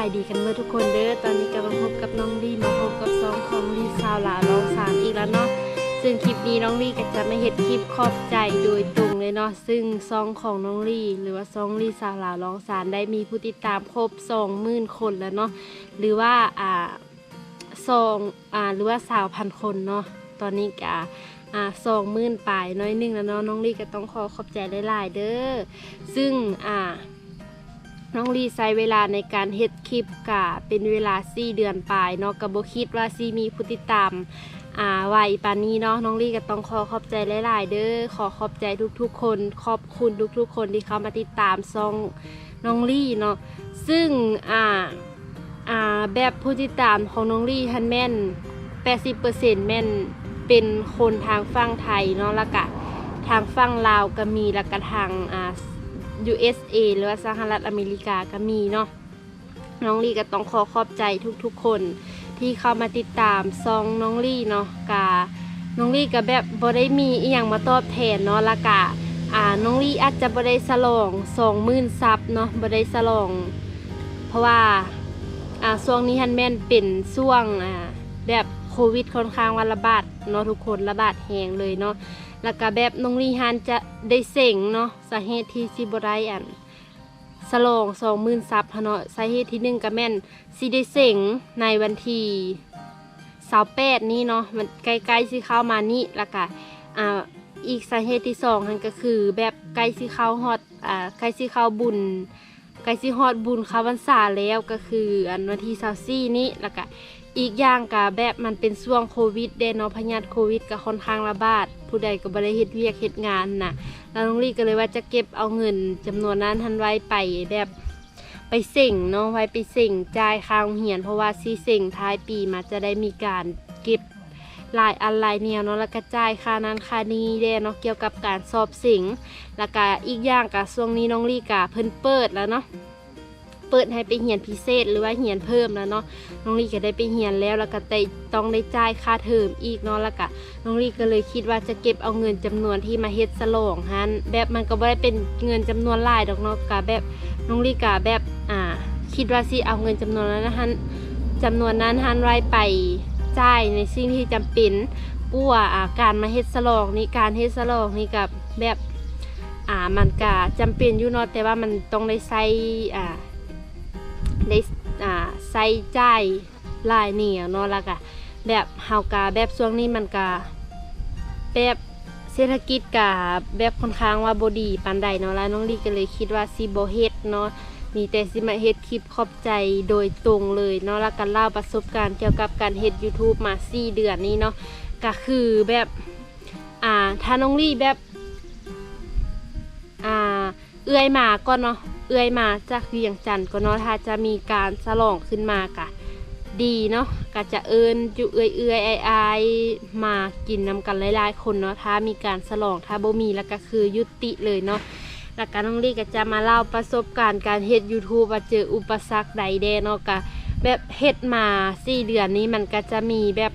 ายดีกันเมื่อทุกคนเด้อตอนนี้กำลังพบกับน้องลี่มาพบกับซองของลี่สาวหลาลองสารอีกแล้วเนาะซึ่งคลิปนี้น้องลี่ก็จะไม่เห็นคลิปขอบใจโดยตรงเลยเนาะซึ่งซองของน้องลี่ หรือว่าซองลี่สาวหลาลองสารได้มีผู้ติดตามครบสองหมื่นคนแล้วเนาะหรือว่าอ่าซองอ่าหรือว่าสาวพันคนเนาะตอนนี้ก็อ่าสองหมื่นปลายน้อยนึงแล้วเนาะน้องลี่ก็ต้องขอขอบใจหลายๆเด้อซึ่งอ่า น้องลีใช้เวลาในการเฮ็ดคลิปกะเป็นเวลา 4 เดือนปลายเนาะก็บ่คิดว่าสิมีผู้ติดตามอ่าไวปานนี้เนาะน้องลีก็ต้องขอขอบใจหลายๆเด้อขอขอบใจทุกๆ คน ขอบคุณทุกๆ คนที่เข้ามาติดตามซองน้องลี่เนาะซึ่งอ่าอ่าแบบผู้ติดตามของน้องลี่ทันแม่น 80%แม่นเป็นคนทางฝั่งไทยเนาะแล้วก็ทางฝั่งลาวก็มีแล้วก็ทางอ่า USA หรือว่าสหรัฐอเมริกาก็มีเนาะน้องลี่ก็ต้องขอขอบใจทุกๆคนที่เข้ามาติดตามซองน้องลี่เนาะกาน้องลี่ก็แบบบ่ได้มีอีหยังมาตอบแทนเนาะละกะอ่าน้องลี่อาจจะบ่ได้สลอง20,000ซับเนาะบ่ได้สลอง เพราะว่าอ่าช่วงนี้ฮันแมนเป็นช่วงอ่าแบบโควิดค่อนข้างว่าระบาดเนาะทุกคนระบาดแหงเลยเนาะ แล้วก็แบบน้องลีฮันจะได้เสงเนาะสาเหตุที่สิบได้อันสลองสองหมื่นซับเนาะสาเหตุที่หนึ่งก็แม่นสิได้เสงในวันที่สาวแปดนี้เนาะมันใกล้ๆสิเข้ามานี่แล้วก็อ่าอีกสาเหตุที่สองนั่นก็คือแบบใกล้สิเข้าฮอดอ่าใกล้สิเข้าบุญใกล้สิฮอดบุญเข้าพรรษาแล้วก็คืออันวันที่สาสี่นี้แล้วก็ อีกอย่างกะแบบมันเป็นช่วงโควิดเดนเนาะพยาธิโควิดก็ค่อนข้างระบาด ผู้ใดก็บ่ได้เฮ็ดเวียกเฮ็ดงานน่ะแล้วน้องลี่ก็เลยว่าจะเก็บเอาเงินจำนวนนั้นทันไว้ไปแบบไปเสิ่งเนาะไว้ไปเสิ่งจ่ายค่าโรงเรียน เพราะว่าซีเสิ่งท้ายปีมาจะได้มีการเก็บลายอันหลายแนวเนาะแล้วก็จ่ายค่านั้นค่านี้เด้เนาะเกี่ยวกับการสอบสิ่งแล้วก็อีกอย่างก็ช่วงนี้น้องลี่ก็เพิ่นเปิดแล้วเนาะ เปิดให้ไปเหียนพิเศษหรือว่าเหียนเพิ่มแล้วเนาะน้องลี่ก็ได้ไปเหียนแล้วแล้วก็ได้ต้องได้จ่ายค่าเทอมอีกเนาะแล้วก็น้องลี่ก็เลยคิดว่าจะเก็บเอาเงินจำนวนที่มาเฮ็ดสลองฮันแบบมันก็บ่ได้เป็นเงินจำนวนหลายดอกเนาะกะแบบน้องลี่กะแบบอ่า คิดว่าสิเอาเงินจำนวนนั้นฮันจำนวนนั้นฮันไว้ไปจ่ายในสิ่งที่จำเป็นปั้วอ่าการมาเฮ็ดสลองนี่การเฮ็ดสลองนี่กับแบบอ่ามันก็จำเป็นอยู่เนาะแต่ว่ามันต้องได้ใช้อ่า ได้อ่าใส่ใจายลายเหนียวเนาะล้วก็แบบเฮากาแบบช่วงนี้มันกาแบบเศรษฐกิจกาแบบค่อนข้างว่าบดีปานใดเนาะแล้วน้องลีก็เลยคิดว่าสิบ่เฮ็ดเนาะมีแต่สิมาเฮ็ดคลิปขอบใจโดยตรงเลยเนาะแล้วก็เล่าประสบการณ์เกี่ยวกับการเฮ็ด YouTube มา 4 เดือนนี้เนาะก็คือแบบอ่าถ้าน้องลี่แบบอ่าเอื้อยมาก่อนเนาะ เอื้อยมาจากเวียงจันทน์ก็เนาะถ้าจะมีการสลองขึ้นมากะดีเนาะก็จะเอิญจุเอื้อยเอื้อยไอไอายๆมากินนำกันหลายๆคนเนาะถ้ามีการสลองถ้าบ่มีแล้วก็คือยุติเลยเนาะแล้วก็น้องลี่ก็จะมาเล่าประสบการณ์การเฮ็ด YouTube ว่าเจออุปสรรคใดแดเนาะก็แบบเฮ็ดมา4เดือนนี้มันก็จะมีแบบ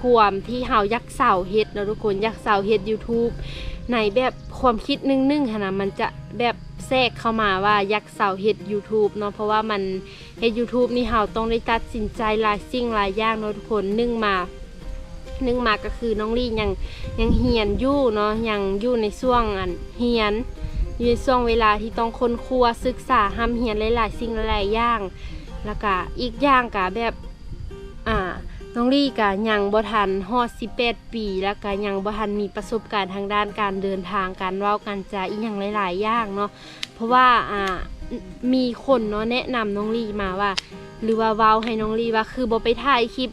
ความที่เฮายักเสาเฮ็ดเนาะทุกคนยักเสาเฮ็ด YouTube ในแบบความคิดนึ่งๆค่ะนะมันจะแบบ แทรกเข้ามาว่าอยากเสาเฮ็ด YouTube เนาะเพราะว่ามันเฮ็ด YouTube นี่เฮาต้องได้ตัดสินใจหลายสิ่งหลายอย่างเนาะทุกคนนึ่งมานึ่งมาก็คือน้องลี่ยังยังเฮียนอยู่เนาะยังอยู่ในช่วงอันเฮียนอยู่ในช่วงเวลาที่ต้องค้นครัวศึกษาห้ามเฮียนหลายๆสิ่งหลายๆอย่าง แล้วก็อีกอย่างก็แบบอ่า น้องลี่ก็ยังบ่ทันฮอด18 ปี แล้วก็ยังบ่ทันมีประสบการณ์ทางด้านการเดินทางการเว้าการจาอีหยังหลาย ๆ อย่างเนาะเพราะว่าอ่ามีคนเนาะแนะนำน้องลี่มาว่า หรือว่าเว้าให้น้องลี่ว่าคือบ่ไปถ่ายคลิป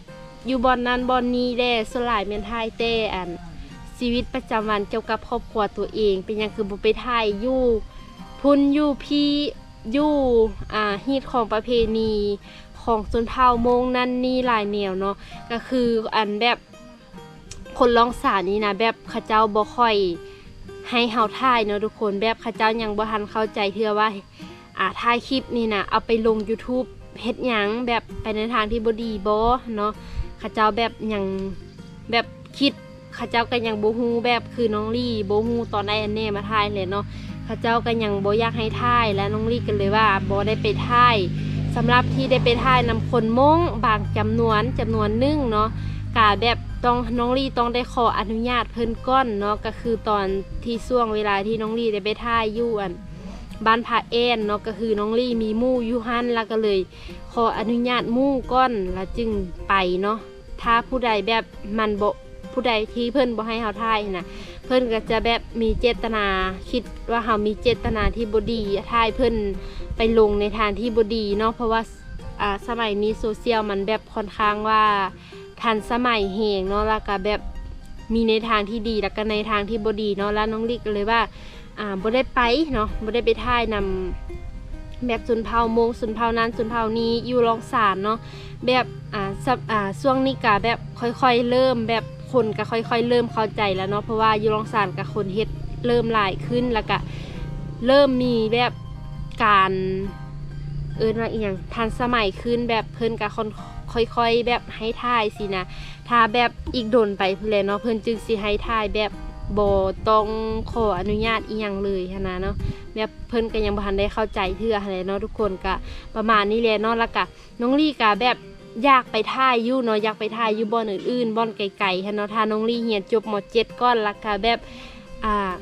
อยู่บอนนั้นบอนนี้แด้สลายแม่นถ่ายแต่อันชีวิตประจำวันเกี่ยวกับครอบครัวตัวเอง เป็นยังคือบ่ไปถ่ายอยู่พุ่นอยู่พี่อยู่อ่าฮีตของประเพณี ของชนเผ่ามงนั่นนี่หลายแนวเนาะก็คืออันแบบคนร้องสารนี้นะแบบข้าเจ้าบ่ค่อยให้เฮาถ่ายเนาะทุกคนแบบข้าเจ้ายังบ่ทันเข้าใจเทื่อว่าอ่าถ่ายคลิปนี่นะเอาไปลง YouTube เฮ็ดหยังแบบไปในทางที่บ่ดีบ่เนาะข้าเจ้าแบบยังแบบคิดข้าเจ้าก็ยังบ่ฮู้แบบคือน้องลี่บ่ฮู้ตอนได้อันแน่มาถ่ายเลยเนาะข้าเจ้าก็ยังบ่อยากให้ถ่ายและน้องลี่ก็เลยว่าบ่ได้ไปถ่าย สำหรับที่ได้ไปถ่ายนำคนมงบางจำนวนจำนวนหนึ่งเนาะกาแบบต้องน้องลี่ต้องได้ขออนุญาตเพิ่นก้อนเนาะก็คือตอนที่ช่วงเวลาที่น้องลี่ได้ไปถ่ายอยู่อันบ้านพระแอนเนาะก็คือน้องลี่มีมู่ยู่หันแล้วก็เลย ขออนุญาตมู่ก้อนแล้วจึงไปเนาะถ้าผู้ใดแบบมันบผู้ใดที่เพิ่นบ่ให้เฮาถ่ายนะ พิ่นก็จะแบบมีเจตนาคิดว่าเฮามีเจตนาที่บดีถ่ายเพิ่นไปลงในทางที่บดีเนาะเพราะว่าอ่าสมัยนี้โซเชียลมันแบบค่อนข้างว่าทันสมัยเฮงเนาะแล้วก็แบบมีในทางที่ดีแล้วก็ในทางที่บดีเนาะแล้วน้องลิกก็เลยว่าอ่าบ่ได้ไปเนาะบ่ได้ไปถ่ายนำแบบสุนเผาโมงสุนเผานั้นสุนเผานี้อยู่รองสารเนาะแบบอ่าอ่าช่วงนี้ก็แบบค่อยๆ เริ่มแบบ คนก็ค่อย ๆ เริ่มเข้าใจแล้วเนาะเพราะว่ายูรองสารกับคนเฮ็ดเริ่มหลายขึ้นแล้วก็เริ่มมีแบบการเอินว่าอีหยังทันสมัยขึ้นแบบเพิ่นกับคนค่อยๆ แบบให้ท่ายสินะถ้าแบบอีกโดนไปเละเนาะเพิ่นจึงสิให้ท่ายแบบบต้องขออนุญาตอีหยังเลยหั้นนะเนาะแบบเพิ่นก็ยังบ่ทันได้เข้าใจเทื่อหั้นแหละเนาะทุกคนก็ประมาณนี้แหละเนาะแล้วก็น้องลี่ก็แบบ อยากไปท่ายอยู่เนาะอยากไปท่ายอยู่บ่อนอื่นๆบ่อนไกลๆหั้นเนาะถ้าน้องลี่เฮียนจบมเจ็ดก้อนละค่ะแบบอ่า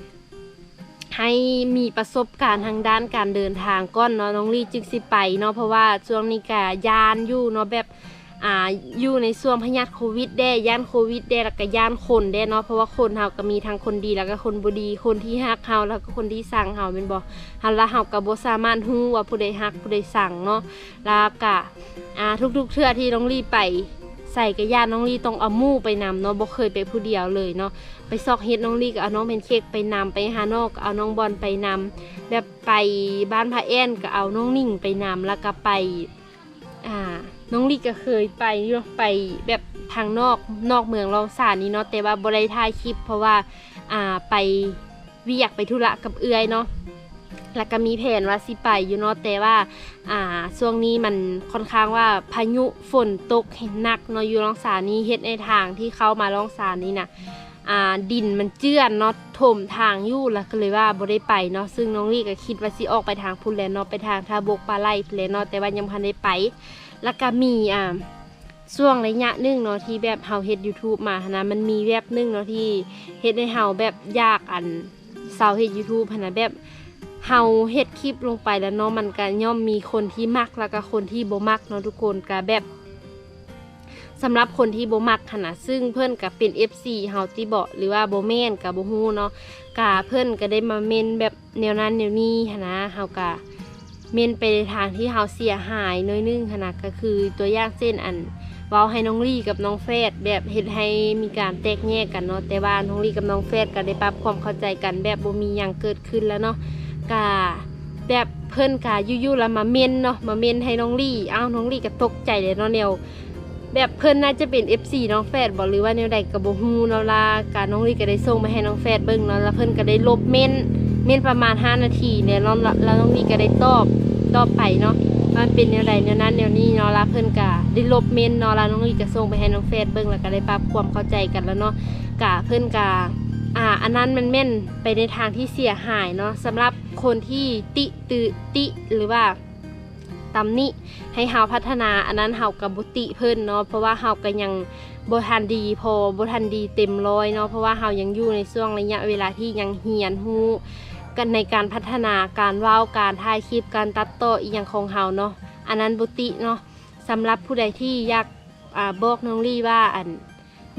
ให้มีประสบการณ์ทางด้านการเดินทางก้อนเนาะน้องลี่จึงสิไปเนาะเพราะว่าช่วงนี้กะยานอยู่เนาะแบบ อ่าอยู่ในช่วงพยาธิโควิดแด้ย่านโควิดแด้แล้วก็ย่านคนแด้เนาะเพราะว่าคนเฮาก็มีทั้งคนดีแล้วก็คนบ่ดี คนที่ฮักเฮาแล้วก็คนที่สั่งเฮาแม่นบ่เฮาละเฮาก็บ่สามารถฮู้ว่าผู้ใดฮักผู้ใดสั่งเนาะแล้วก็อ่าทุกๆเทื่อที่น้องลี่ไปใส่กระยานน้องลี่ต้องเอามู่ไปนำเนาะบ่เคยไปผู้เดียวเลยเนาะไปซอกเฮ็ดน้องลี่ก็เอาน้องเพนเค้กไปนำไปฮานอกเอาน้องบอลไปนำแบบไปบ้านพระแอนก็เอาน้องนิ่งไปนำแล้วก็ไปอ่า น้องลีก็เคยไปไปแบบทางนอกนอกเมืองรองสารนี่เนาะแต่ว่าบ่ได้ถ่ายคลิป เพราะว่าอ่าไปเวียกไปธุระกับเอื้อยเนาะแล้วก็มีแผนว่าสิไปอยู่เนาะแต่ว่าอ่าช่วงนี้มันค่อนข้างว่าพายุฝนตกหนักเนาะอยู่รองสารนี้เฮ็ดในทางที่เข้ามารองสารนี้นะอ่าดินมันเจือนเนาะถมทางอยู่แล้วก็เลยว่าบ่ได้ไปเนาะซึ่งน้องลี่ก็คิดว่าสิออกไปทางพุ่นแหล้วเนาะไปทางท่าบกปลาไหลพุ่นแหล้วเนาะแต่ว่ายังพันได้ไป แล้วก็มีอ่าช่วงระยะหนึงเนาะที่แบบเฮาเฮ็ด YouTube มานะมันมีแวบหนึงเนาะที่เฮ็ดให้เฮาแบบยากอันเซาเฮ็ด YouTube นนะแบบเฮาเฮ็ดคลิปลงไปแล้วเนาะมันก็ย่อมมีคนที่มักแล้วก็คนที่บ่มักเนาะทุกคนก็แบบสำหรับคนที่บ่มักขนาดซึ่งเพื่อนกับเป็น FC เฮาที่บอกหรือว่าบ่แม่นกับบ่ฮู้เนาะกะเพื่อนก็ได้มาเมนแบบแนวนั้นแนวนี้หนนะเฮากะ เมนไปในทางที่เฮาเสียหายน้อยนึงหั้นนะก็คือตัวอย่างเช่นอันเว้าให้น้องลี่กับน้องเฟดแบบเฮ็ดให้มีการแตกแยกกันเนาะแต่ว่าน้องลี่กับน้องเฟดก็ได้ปรับความเข้าใจกันแบบบ่มีหยังเกิดขึ้นแล้วเนาะกะแบบเพิ่นกะยู่ๆแล้วมาเมนเนาะมาเมนให้น้องลี่อ้าวน้องลี่ก็ตกใจเลยเนาะแนวแบบเพิ่นน่าจะเป็น FC น้องแฟดบอกหรือว่าแนวใดก็บ่ฮู้เนาะล่ะการน้องลี่ก็ได้ส่งมาให้น้องแฟดเบิ่งเนาะแล้วเพิ่นก็ได้ลบเมน เม่นประมาณ 5 นาทีเนี่ยเนาะแล้วแล้องลี่ก็ได้ตอบตอบไปเนาะว่ามันเป็นแนวใดแนวนั้นแนวนี้เนาะล้วเพิ่อนก็ได้ลบเม่นเนาะแล้วน้องลี่ก็ส่งไปให้น้องแฟดเบิ่งแล้วก็ได้ปรับความเข้าใจกันแล้วเนาะกะเพิ่อนก็อ่าอันนั้นมันแม่นไปในทางที่เสียหายเนาะสำหรับคนที่ติตือติหรือว่าตำหนิให้เฮาพัฒนาอันนั้นเฮากับบุติเพิ่นเนาะเพราะว่าเฮาก็ยังบทันดีพอบทันดีเต็มร้อยเนาะเพราะว่าเฮายังอยู่ในช่วงระยะเวลาที่ยังเฮียนฮู้ กันในการพัฒนาการว้าการถ่ายคลิปการตัดต่ออีหยังของเฮาเนาะอันนั้นบุติเนาะสำหรับผู้ใดที่อยากอ่าบอกน้องลี่ว่าอัน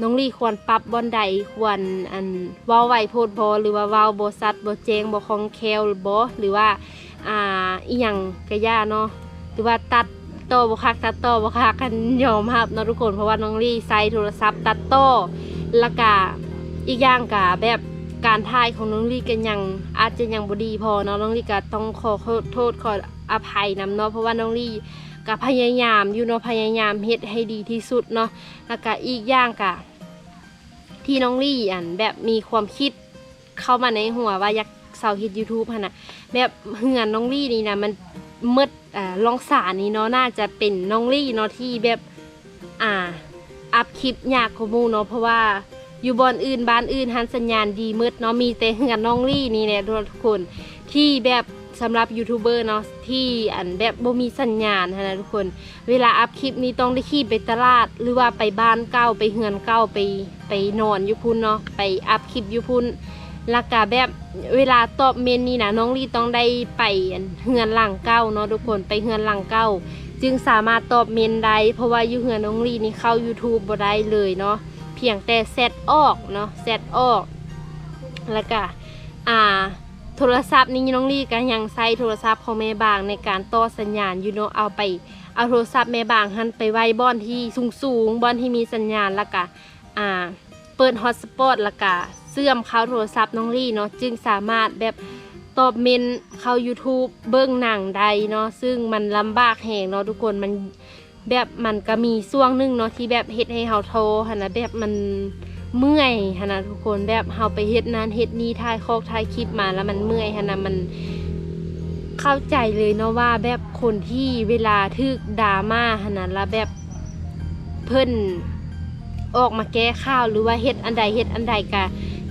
น้องลี่ควรปรับบอนใดควรอันว้าไวโพดบอหรือว่าว้าบ่ซัดบ่แจ้งบ่คองแคล่วบ่หรือว่าอ่าอีหยังก็ย่าเนาะหรือว่าตัดโตบคักตัดโตบคักกันยอมครับเนาะทุกคนเพราะว่าน้องลี่ใช้โทรศัพท์ตัดโตแล้วก็อีกอย่างกะแบบ การถ่ายของน้องลี่กันยังอาจจะยังบดีพอเนาะน้องลี่ก็ต้องขอโทษขออภัยนำเนาะเพราะว่าน้องลี่ก็พยายามอยู่เนาะพยายามเฮ็ดให้ดีที่สุดเนาะแล้วก็อีกอย่างกะที่น้องลี่อันแบบมีความคิดเข้ามาในหัวว่าอยากเสาเฮ็ด YouTube หั่นะแบบเหือนน้องลี่นี่นะมันเมื่ออ่าลองสารนี้เนาะน่าจะเป็นน้องลี่เนาะที่แบบอ่าอัพคลิปยากขมูเนาะเพราะว่า อยู่บอนอื่นบ้านอื่นหันสัญญาณดีมืดเนาะมีแต่เหือนน้องลี่นี่แหละทุกคนที่แบบสำหรับยูทูบเบอร์เนาะที่อันแบบบ่มีสัญญาณนะทุกคน เวลาอัพคลิปนี้ต้องได้ขี่ไปตลาด หรือว่าไปบ้านเก่าไปเฮือนเก่าไปไปนอนอยู่พุ่นเนาะไปอัพคลิปอยู่พุ่นล้วก็แบบเวลาตอบเมนนี่นะน้องลี่ต้องได้ไปเฮือนหลังเก่าเนาะทุกคนไปเฮือนหลังเก่าจึงสามารถตอบเมนได้เพราะว่าอยู่เฮือนน้องลี่นี่เข้า YouTube บ่ได้เลยเนาะ พียงแต่เซตออกเนาะเซตออก แล้วก็อ่าโทรศัพท์นี่น้องลี่ก็ยังใช้โทรศัพท์ของแม่บางในการต่อสัญญาณอยู่เนาะเอาไปเอาโทรศัพท์แม่บางหันไปไว้บอนที่สูงสูงๆบอนที่มีสัญญาณแล้วก็อ่าเปิดฮอตสปอตแล้วก็เสื่อมเข้าโทรศัพท์น้องลี่เนาะจึงสามารถแบบตอบเมนเข้า YouTube เบิ้งหนังใดเนาะซึ่งมันลำบากแหงเนาะทุกคนมัน แบบมันก็มีช่วงหนึ่งเนาะที่แบบเฮ็ดให้เฮาโทรหันนะแบบมันเมื่อยฮะนะทุกคนแบบเฮาไปเฮ็ดนานเฮ็ดนี้ถ่ายคอกถ่ายคลิปมาแล้วมันเมื่อยฮะนะมันเข้าใจเลยเนาะว่าแบบคนที่เวลาทึกดราม่าฮะนะแล้วแบบเพิ่นออกมาแก้ข่าวหรือว่าเฮ็ดอันใดเฮ็ดอันใดกะ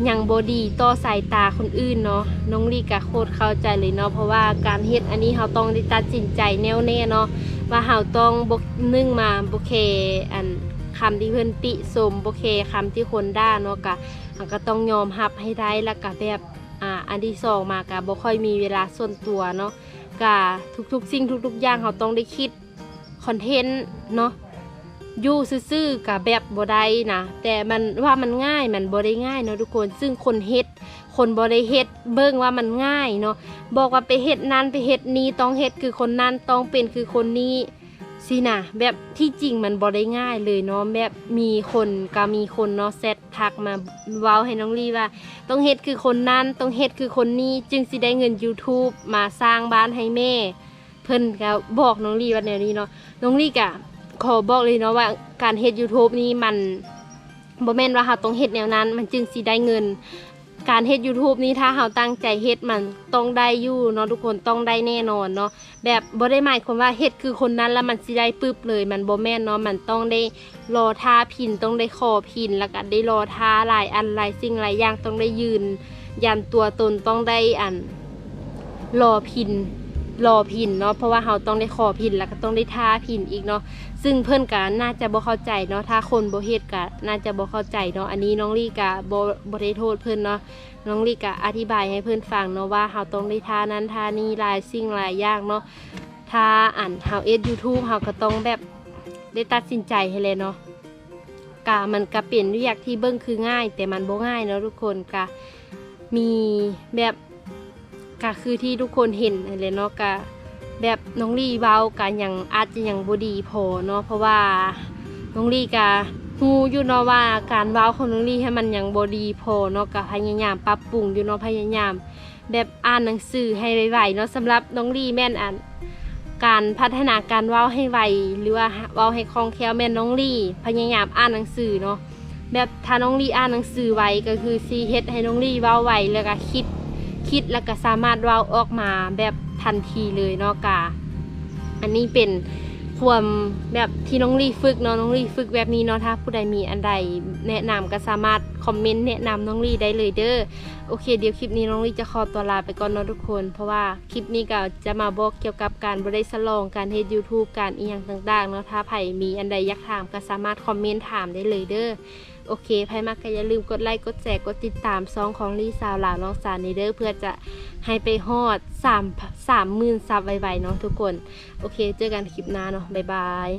ยังบดีต่อสายตาคนอื่นเนาะน้องลีกะโคตรเข้าใจเลยเนาะเพราะว่าการเฮ็ดอันนี้เฮาต้องได้ตัดสินใจแน่วแน่เนาะ ว่าเฮาต้องบกนึ่งมาบ่เคอันคำที่เพื่อนติสมโอเคคำที่คนด่าเนาะกะเราก็ต้องยอมรับให้ได้แล้วก็แบบอ่าอันที่สองมากะบ่ค่อยมีเวลาส่วนตัวเนาะกะทุกๆสิ่งทุกๆอย่างเขาต้องได้คิดคอนเทนต์เนาะอยู่ซื่อๆกับแบบบ่ได้นะแต่มันว่ามันง่ายมันบ่ได้ง่ายเนาะทุกคนซึ่งคนเฮ็ด คนบ่ได้เฮ็ดเบิ่งว่ามันง่ายเนาะบอกว่าไปเฮ็ดนั้นไปเฮ็ดนี้ต้องเฮ็ดคือคนนั้นต้องเป็นคือคนนี้สินะแบบที่จริงมันบ่ได้ง่ายเลยเนาะแบบมีคนก็มีคนเนาะแซดทักมาเว้าให้น้องลีว่า ต้องเฮ็ดคือคนนั้นต้องเฮ็ดคือคนนี้จึงสิได้เงิน YouTube มาสร้างบ้านให้แม่ เพิ่นก็บอกน้องลีว่าแนวนี้เนาะน้องลีก็ขอบอกเลยเนาะว่าการเฮ็ด YouTube นี้มันบ่แม่นว่าเราต้องเฮ็ดแนวนั้น มันจึงสิได้เงิน การเฮ็ด YouTube นี้ถ้าเราตั้งใจเฮ็ดมันต้องได้อยู่เนาะทุกคนต้องได้แน่นอนเนาะแบบบ่ได้หมายความว่าเฮ็ดคือคนนั้นแล้วมันสิได้ปึ๊บเลยมันบ่แม่นเนาะมันต้องได้รอท่าพินต้องได้คอพินแล้วก็ได้รอท่าหลายอันหลายสิ่งหลายอย่างต้องได้ยืน ยันตัวตนต้องได้อันรอพินรอพินเนาะเพราะว่าเราต้องได้คอพินแล้วก็ต้องได้ท่าพินอีกเนาะ ซึ่งเพื่อนก็น่าจะบ่เข้าใจเนาะถ้าคนบ่เฮ็ดก็น่าจะบ่เข้าใจเนาะอันนี้น้องลี่ก็บ่บ่ได้โทษเพิ่อนเนาะน้องลิกะอธิบายให้เพื่อนฟังเนาะว่าเราต้องได้ท่านั้นท่านี้หลายสิ่งหลายอย่างเนาะถ้าอ่านเฮาเอสยูทูบเฮาก็ต้องแบบได้ตัดสินใจให้เลยเนาะกะมันก็เปลี่ยนเรียกที่เบิ้งคือง่าย แต่มันบ่ง่ายเนาะทุกคนกะมีแบบกะคือที่ทุกคนเห็นนั่นเลยเนาะกะ แบบน้องลี่เว้ากะยังอาจจะยังบดีพอเนาะเพราะว่าน้องลี่กะฮูอยู่เนาะว่าการเว้าของน้องลี่ให้มันยังบดีพอเนาะก็พยายามปรับปรุงอยู่เนาะพยายาม แบบอ่านหนังสือให้ไวๆเนาะสำหรับน้องลี่แม่นอ่านการพัฒนาการเว้าให้ไวหรือว่าเว้าให้คล่องแคล่วแม่นน้องลี่ พยายามอ่านหนังสือเนาะแบบถ้าน้องลี่อ่านหนังสือไวก็คือซีเฮ็ดให้น้องลี่เว้าไวแล้วก็คิดคิดแล้วก็สามารถเว้าออกมาแบบ ทันทีเลยเนาะกาอันนี้เป็นความแบบที่น้องลี่ฝึกเนาะน้องลี่ฝึกแบบนี้เนาะถ้าผู้ใดมีอันใดแนะนำก็สามารถคอมเมนต์แนะนำน้องลี่ได้เลยเด้อโอเคเดี๋ยวคลิปนี้น้องลี่จะขอตัวลาไปก่อนเนาะทุกคน เพราะว่าคลิปนี้ก็จะมาบอกเกี่ยวกับการบริสลองการเฮ็ด YouTube การอีหยังต่างๆเนาะถ้าไผมีอันใดอยากถามก็สามารถคอมเมนต์ถามได้เลยเด้อ โอเคไผมากก็อย่าลืมกดไลค์กดแชร์กดติดตามซองของลี่สาวหลาวน้องสารในเด้อเพื่อจะให้ไปฮอด3 3 0,000ซับไวๆเนาะทุกคน โอเค เจอกันคลิปหน้าเนาะบ๊ายบาย